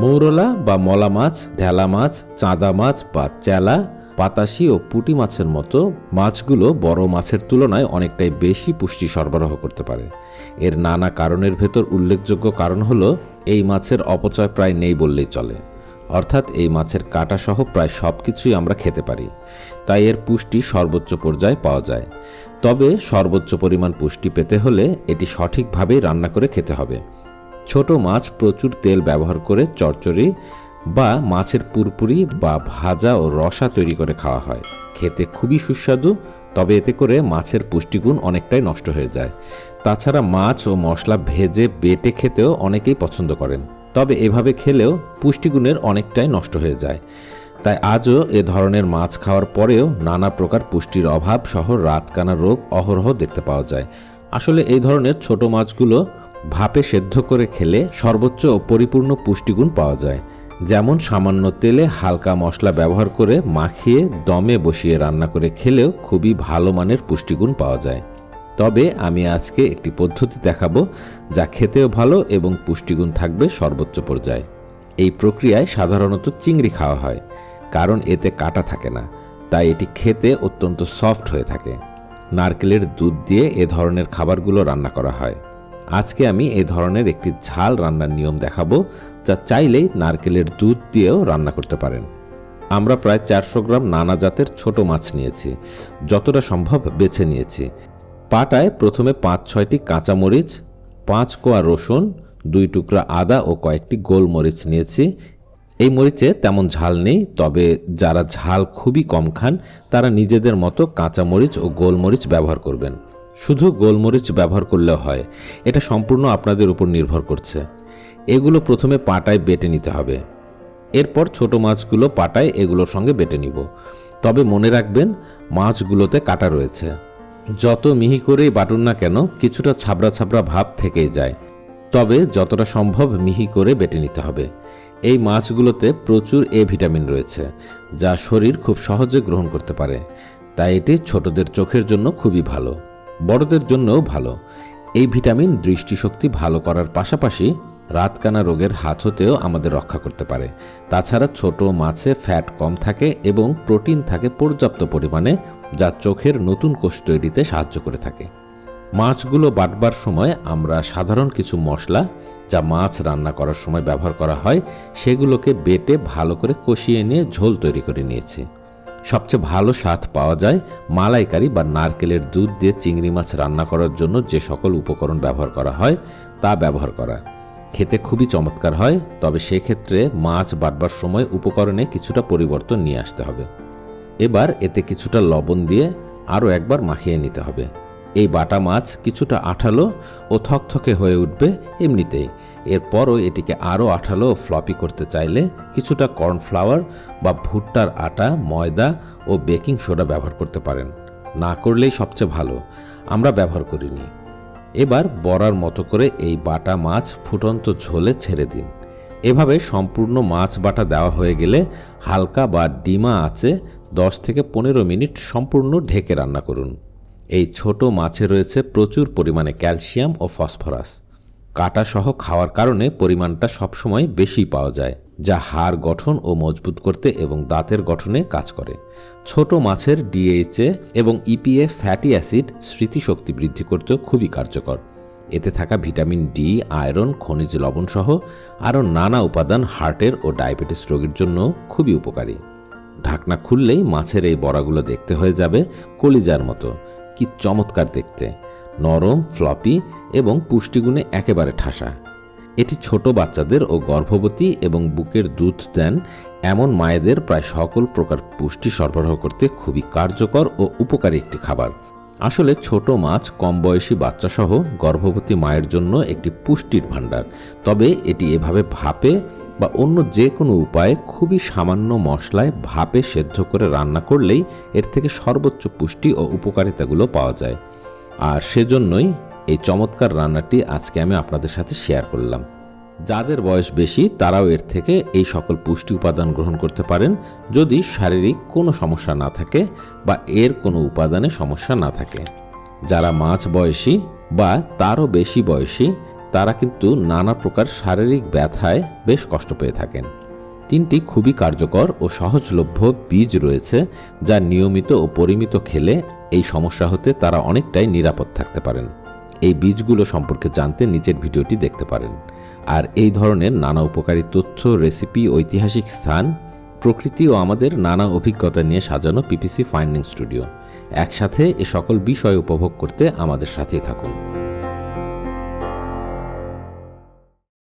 মৌরলা বা মলা মাছ, ঢেলা মাছ, চাঁদা মাছ বা চেলা পাতাশি ও পুঁটি মাছের মতো মাছগুলো বড় মাছের তুলনায় অনেকটাই বেশি পুষ্টি সরবরাহ করতে পারে। এর নানা কারণের ভেতর উল্লেখযোগ্য কারণ হলো, এই মাছের অপচয় প্রায় নেই বললেই চলে। অর্থাৎ এই মাছের কাটা সহ প্রায় সব কিছুই আমরা খেতে পারি। তাই এর পুষ্টি সর্বোচ্চ পর্যায়ে পাওয়া যায়। তবে সর্বোচ্চ পরিমাণ পুষ্টি পেতে হলে এটি সঠিকভাবেই রান্না করে খেতে হবে। ছোট মাছ প্রচুর তেল ব্যবহার করে চচ্চড়ি বা মাছের পুরপুরি বা ভাজা ও রসা তৈরি করে খাওয়া হয়। খেতে খুবই সুস্বাদু, তবে এতে করে মাছের পুষ্টিগুণ অনেকটাই নষ্ট হয়ে যায়। তাছাড়া মাছ ও মশলা ভেজে বেটে খেতেও অনেকেই পছন্দ করেন। তবে এভাবে খেলেও পুষ্টিগুণের অনেকটাই নষ্ট হয়ে যায়। তাই আজও এ ধরনের মাছ খাওয়ার পরেও নানা প্রকার পুষ্টির অভাব সহ রাতকানা রোগ, অহরহ দেখতে পাওয়া যায়। আসলে এই ধরনের ছোট মাছগুলো ভাপে সেদ্ধ করে খেলে সর্বোচ্চ ও পরিপূর্ণ পুষ্টিগুণ পাওয়া যায়। যেমন সামান্য তেলে হালকা মশলা ব্যবহার করে মাখিয়ে দমে বসিয়ে রান্না করে খেলেও খুবই ভালো মানের পুষ্টিগুণ পাওয়া যায়। তবে আমি আজকে একটি পদ্ধতি দেখাবো যা খেতেও ভালো এবং পুষ্টিগুণ থাকবে সর্বোচ্চ পর্যায়ে। এই প্রক্রিয়ায় সাধারণত চিংড়ি খাওয়া হয়, কারণ এতে কাটা থাকে না, তাই এটি খেতে অত্যন্ত সফট হয়ে থাকে। নারকেলের দুধ দিয়ে এ ধরনের খাবারগুলো রান্না করা হয়। আজকে আমি এ ধরনের একটি ঝাল রান্নার নিয়ম দেখাবো, যা চাইলেই নারকেলের দুধ দিয়েও রান্না করতে পারেন। আমরা প্রায় চারশো গ্রাম নানা জাতের ছোট মাছ নিয়েছি, যতটা সম্ভব বেছে নিয়েছি। পাটায় প্রথমে পাঁচ, ছয়টি কাঁচামরিচ, পাঁচ কোয়া রসুন, দুই টুকরা আদা ও কয়েকটি গোলমরিচ নিয়েছি। এই মরিচে তেমন ঝাল নেই, তবে যারা ঝাল খুবই কম খান, তারা নিজেদের মতো কাঁচামরিচ ও গোলমরিচ ব্যবহার করবেন। শুধু গোলমরিচ ব্যবহার করলেও হয়। এটা সম্পূর্ণ আপনাদের উপর নির্ভর করছে। এগুলো প্রথমে পাটায় বেটে নিতে হবে। এরপর ছোট মাছগুলো পাটায় এগুলোর সঙ্গে বেটে নিব। তবে মনে রাখবেন, মাছগুলোতে কাটা রয়েছে। যত মিহি করেই বাটুন না কেন, কিছুটা ছাবড়া ছাবড়া ভাব থেকেই যায়। তবে যতটা সম্ভব মিহি করে বেটে নিতে হবে। এই মাছগুলোতে প্রচুর এ ভিটামিন রয়েছে, যা শরীর খুব সহজে গ্রহণ করতে পারে। তাই এটি ছোটদের চোখের জন্য খুবই ভালো। বড়দের জন্যও ভালো। এই ভিটামিন দৃষ্টিশক্তি ভালো করার পাশাপাশি রাতকানা রোগের হাত হতেও আমাদের রক্ষা করতে পারে। তাছাড়া ছোট মাছে ফ্যাট কম থাকে এবং প্রোটিন থাকে পর্যাপ্ত পরিমাণে, যা চোখের নতুন কোষ তৈরিতে সাহায্য করে থাকে। মাছগুলো বাটবার সময় আমরা সাধারণ কিছু মশলা, যা মাছ রান্না করার সময় ব্যবহার করা হয়, সেগুলোকে বেটে ভালো করে কষিয়ে নিয়ে ঝোল তৈরি করে নিয়েছি। সবচেয়ে ভালো স্বাদ পাওয়া যায় মালাইকারি বা নারকেলের দুধ দিয়ে চিংড়ি মাছ রান্না করার জন্য যে সকল উপকরণ ব্যবহার করা হয়, তা ব্যবহার করা। খেতে খুবই চমৎকার হয়, তবে সেক্ষেত্রে মাছ বাটবার সময় উপকরণে কিছুটা পরিবর্তন নিয়ে আসতে হবে। এবার এতে কিছুটা লবণ দিয়ে আরও একবার মাখিয়ে নিতে হবে। এই বাটা মাছ কিছুটা আঠালো ও থকথকে হয়ে উঠবে এমনিতেই। এরপরও এটিকে আরও আঠালো ও ফ্লপি করতে চাইলে কিছুটা কর্নফ্লাওয়ার বা ভুট্টার আটা, ময়দা ও বেকিং সোডা ব্যবহার করতে পারেন। না করলেই সবচেয়ে ভালো। আমরা ব্যবহার করিনি। এবার বড়ার মতো করে এই বাটা মাছ ফুটন্ত ঝোলে ছেড়ে দিন। এভাবে সম্পূর্ণ মাছ বাটা দেওয়া হয়ে গেলে হালকা বা ডিমা আছে দশ থেকে পনেরো মিনিট সম্পূর্ণ ঢেকে রান্না করুন। এই ছোট মাছে রয়েছে প্রচুর পরিমাণে ক্যালসিয়াম ও ফসফরাস। কাটা সহ খাওয়ার কারণে পরিমাণটা সবসময় বেশি পাওয়া যায়, যা হাড় গঠন ও মজবুত করতে এবং দাঁতের গঠনে কাজ করে। ছোট মাছের ডিএইচএ এবং ইপিএ ফ্যাটি অ্যাসিড স্মৃতিশক্তি বৃদ্ধি করতেও খুবই কার্যকর। এতে থাকা ভিটামিন ডি আয়রন, খনিজ লবণ সহ আরও নানা উপাদান হার্টের ও ডায়াবেটিস রোগীর জন্য খুবই উপকারী। ঢাকনা খুললেই মাছের এই বড়াগুলো দেখতে হয়ে যাবে কলিজার মতো। কি চমৎকার দেখতে। নরম, ফ্লপি এবং পুষ্টিগুণে একেবারে ঠাসা। এটি ছোট বাচ্চাদের ও গর্ভবতী এবং বুকের দুধ দেন এমন মায়েদের প্রায় সকল প্রকার পুষ্টি সরবরাহ করতে খুবই কার্যকর ও উপকারী একটি খাবার। আসলে ছোট মাছ কম বয়সী বাচ্চাসহ গর্ভবতী মায়ের জন্য একটি পুষ্টির ভাণ্ডার। তবে এটি এভাবে ভাপে বা অন্য যে কোনো উপায়ে খুবই সামান্য মশলায় ভাপে সেদ্ধ করে রান্না করলেই এর থেকে সর্বোচ্চ পুষ্টি ও উপকারিতাগুলো পাওয়া যায়। আর সেজন্যই এই চমৎকার রান্নাটি আজকে আমি আপনাদের সাথে শেয়ার করলাম। যাদের বয়স বেশি, তারাও এর থেকে এই সকল পুষ্টি উপাদান গ্রহণ করতে পারেন। যদি শারীরিক কোনো সমস্যা না থাকে বা এর কোনো উপাদানে সমস্যা না থাকে। যারা মাঝ বয়সী বা তারও বেশি বয়সী তারা কিন্তু নানা প্রকার শারীরিক ব্যথায় বেশ কষ্ট পেয়ে থাকেন। তিনটি খুবই কার্যকর ও সহজলভ্য বীজ রয়েছে যা নিয়মিত ও পরিমিত খেলে এই সমস্যা হতে তারা অনেকটাই নিরাপদ থাকতে পারেন। এই বীজগুলো সম্পর্কে জানতে নিচের ভিডিওটি দেখতে পারেন। আর এই ধরনের নানা উপকারী তথ্য, রেসিপি, ঐতিহাসিক স্থান, প্রকৃতি ও আমাদের নানা অভিজ্ঞতা নিয়ে সাজানো পিপিসি ফাইন্ডিং স্টুডিও। একসাথে এ সকল বিষয় উপভোগ করতে আমাদের সাথেই থাকুন।